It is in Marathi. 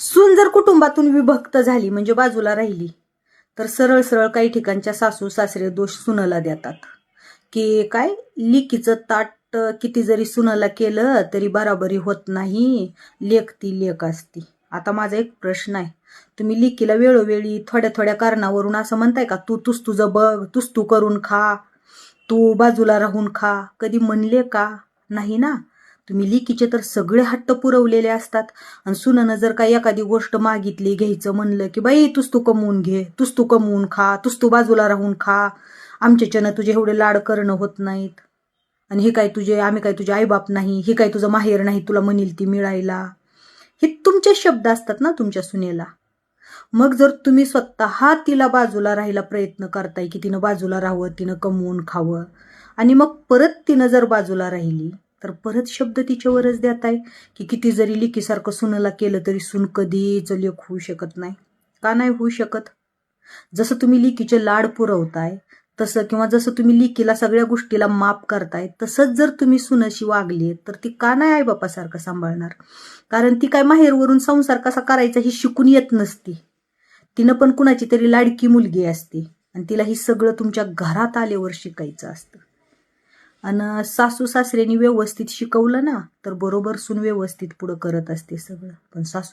सून जर कुटुंबातून विभक्त झाली म्हणजे बाजूला राहिली तर सरळ सरळ काही ठिकाणच्या सासू सासरे दोष सुनाला देतात. की काय? लिकीचं ताट किती जरी सुनाला केलं तरी बराबरी होत नाही. लेख ती लेख असती. आता माझा एक प्रश्न आहे. तुम्ही लिकीला वेळोवेळी थोड्या थोड्या कारणावरून असं म्हणताय का? तू तुस तुझं बघ तुस तू करून खा तू बाजूला राहून खा. कधी म्हणले का? नाही ना? तुम्ही लिकीचे तर सगळे हट्ट पुरवलेले असतात. आणि सुनानं जर काही एखादी गोष्ट मागितली घ्यायचं म्हणलं की बाई तूच तू कमवून घे तूच तू कमवून खा तूच तू बाजूला राहून खा. आमच्याच्यानं तुझे एवढे लाड करणं होत नाहीत. आणि हे काय तुझे आम्ही काय तुझे आईबाप नाही हे काय तुझं माहेर नाही तुला म्हणील ती मिळायला. हे तुमचे शब्द असतात ना तुमच्या सुनेला. मग जर तुम्ही स्वतः तिला बाजूला राहायला प्रयत्न करताय की तिनं बाजूला राहावं तिनं कमवून खावं आणि मग परत तिनं जर बाजूला राहिली तर परत शब्द तिच्यावरच देताय की किती जरी लिकीसारखं सुनाला केलं तरी सून कधीच लेख होऊ शकत नाही. का नाही होऊ शकत? जसं तुम्ही लिकीचे लाड पुरवताय तसं किंवा जसं तुम्ही लिकीला सगळ्या गोष्टीला माफ करताय तसंच जर तुम्ही सुनशी वागली तर ती का नाही आई बापासारखं सांभाळणार? कारण ती काय माहेरवरून संसार कसा करायचा ही शिकून येत नसती. तिनं पण कुणाची तरी लाडकी मुलगी असते. आणि तिला ही सगळं तुमच्या घरात आल्यावर शिकायचं असतं. आणि सासू सासऱ्यांनी व्यवस्थित शिकवलं ना तर बरोबर सून व्यवस्थित पुढं करत असते सगळं. पण सासू